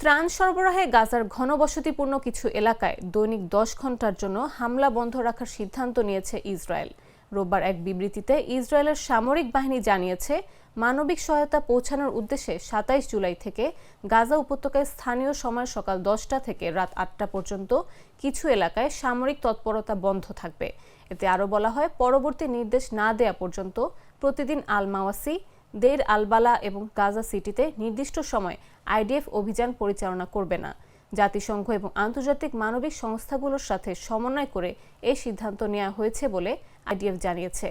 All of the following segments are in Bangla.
ত্রাণ সরবরাহে গাজার ঘনবসতিপূর্ণ কিছু এলাকায় দৈনিক দশ ঘণ্টার জন্য হামলা বন্ধ রাখার সিদ্ধান্ত নিয়েছে ইসরায়েল। রোববার এক বিবৃতিতে ইসরায়েলের সামরিক বাহিনী জানিয়েছে, মানবিক সহায়তা পৌঁছানোর উদ্দেশ্যে সাতাইশ জুলাই থেকে গাজা উপত্যকায় স্থানীয় সময় সকাল দশটা থেকে রাত আটটা পর্যন্ত কিছু এলাকায় সামরিক তৎপরতা বন্ধ থাকবে। এতে আরও বলা হয়, পরবর্তী নির্দেশ না দেয়া পর্যন্ত প্রতিদিন আল মাওয়াসি দের আলবালা এবং গাজা সিটিতে নির্দিষ্ট সময় আইডিএফ অভিযান পরিচালনা করবে না। জাতিসংঘ এবং আন্তর্জাতিক মানবিক সংস্থাগুলোর সাথে সমন্বয় করে এই সিদ্ধান্ত নেওয়া হয়েছে বলে আইডিএফ জানিয়েছে।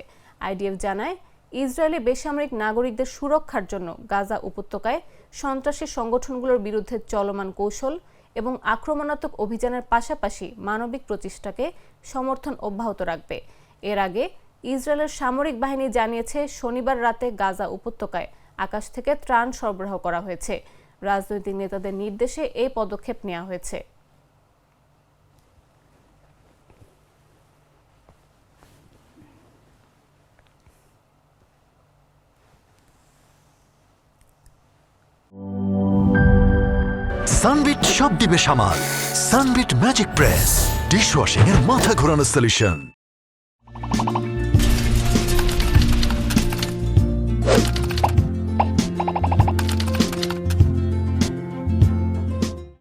আইডিএফ জানায়, ইসরায়েলি বেসামরিক নাগরিকদের সুরক্ষার জন্য গাজা উপত্যকায় সন্ত্রাসী সংগঠনগুলোর বিরুদ্ধে চলমান কৌশল এবং আক্রমণাত্মক অভিযানের পাশাপাশি মানবিক প্রচেষ্টাকে সমর্থন অব্যাহত রাখবে। এর আগে ইসরায়েলের সামরিক বাহিনী জানিয়েছে, শনিবার রাতে গাজা উপত্যকায় আকাশ থেকে ত্রাণ সরবরাহ করা হয়েছে। রাজনৈতিক নেতাদের নির্দেশে এই পদক্ষেপ নেওয়া হয়েছে। সানবিট সব দিবে সামাল। সানবিট ম্যাজিক প্রেস ডিশওয়াশিং এর মাথা ঘোরানো সলিউশন